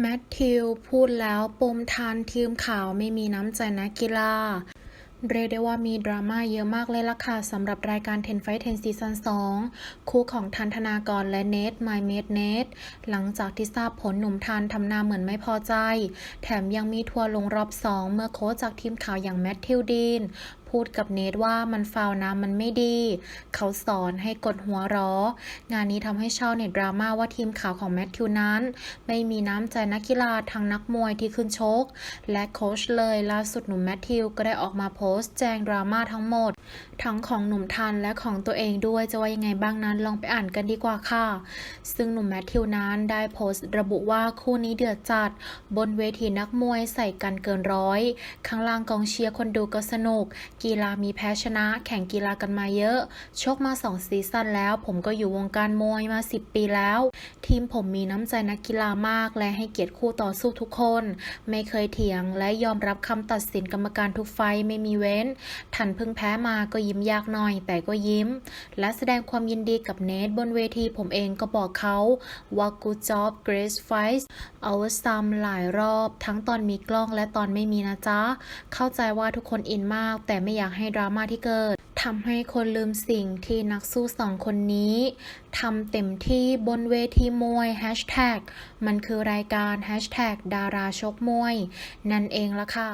แมทธิวพูดแล้วปมทานทีมข่าวไม่มีน้ำใจนักกีฬา เรียกได้ว่ามีดราม่าเยอะมากเลยล่ะค่ะสำหรับรายการ10 Fight 10 Season 2 คู่ของทันธนากรและเนทไมเมดเนทหลังจากที่ทราบผลหนุ่มทันทำหนาเหมือนไม่พอใจ แถมยังมีทัวร์ลงรอบ 2 เมื่อโค้ชจากทีมข่าวอย่างแมทธิวดีนพูดกับเนทว่ามันฟาวนะมันไม่ดี เขาสอนให้กดหัวร้อ งานนี้ทำให้ชาวเน็ตดราม่าว่าทีมข่าวของแมทธิวนั้น ไม่มีน้ำใจนักกีฬาทั้งนักมวยที่ขึ้นชก และโค้ชเลยล่าสุดหนุ่มแมทธิวก็ได้ออกมาโพสต์แจงดราม่าทั้งหมด ทั้งของหนุ่มทันและของตัวเองด้วยจะว่ายังไงบ้างนั้นลองไปอ่านกันดีกว่าค่ะ ซึ่งหนุ่มแมทธิวนั้นได้โพสต์ระบุว่าคู่นี้เดือดจัด บนเวทีนักมวยใส่กันเกินร้อย ข้างล่างกองเชียร์คนดูก็สนุกกีฬามีแพ้ชนะ แข่งกีฬากันมาเยอะ ชกมา 2 ซีซั่นแล้ว ผมก็อยู่วงการมวยมา 10 ปีแล้ว ทีมผมมีน้ำใจนักกีฬามาก และให้เกียรติคู่ต่อสู้ทุกคน ไม่เคยเถียงและยอมรับคำตัดสินกรรมการทุกไฟไม่มีเว้น ทันเพิ่งแพ้มาก็ยิ้มยากหน่อย แต่ก็ยิ้ม และแสดงความยินดีกับเนทบนเวทีผมเองก็บอกเขาว่า good job great fight เอาซ้ำหลายรอบ ทั้งตอนมีกล้องและตอนไม่มีนะจ๊ะเข้าใจว่าทุกคนอินมากแต่ไม่อยากให้ดราม่าที่เกิดทำให้คนลืมสิ่งที่นักสู้สองคนนี้ทำเต็มที่บนเวทีมวย Hashtag มันคือรายการ Hashtag ดาราชกมวย นั่นเองละค่ะ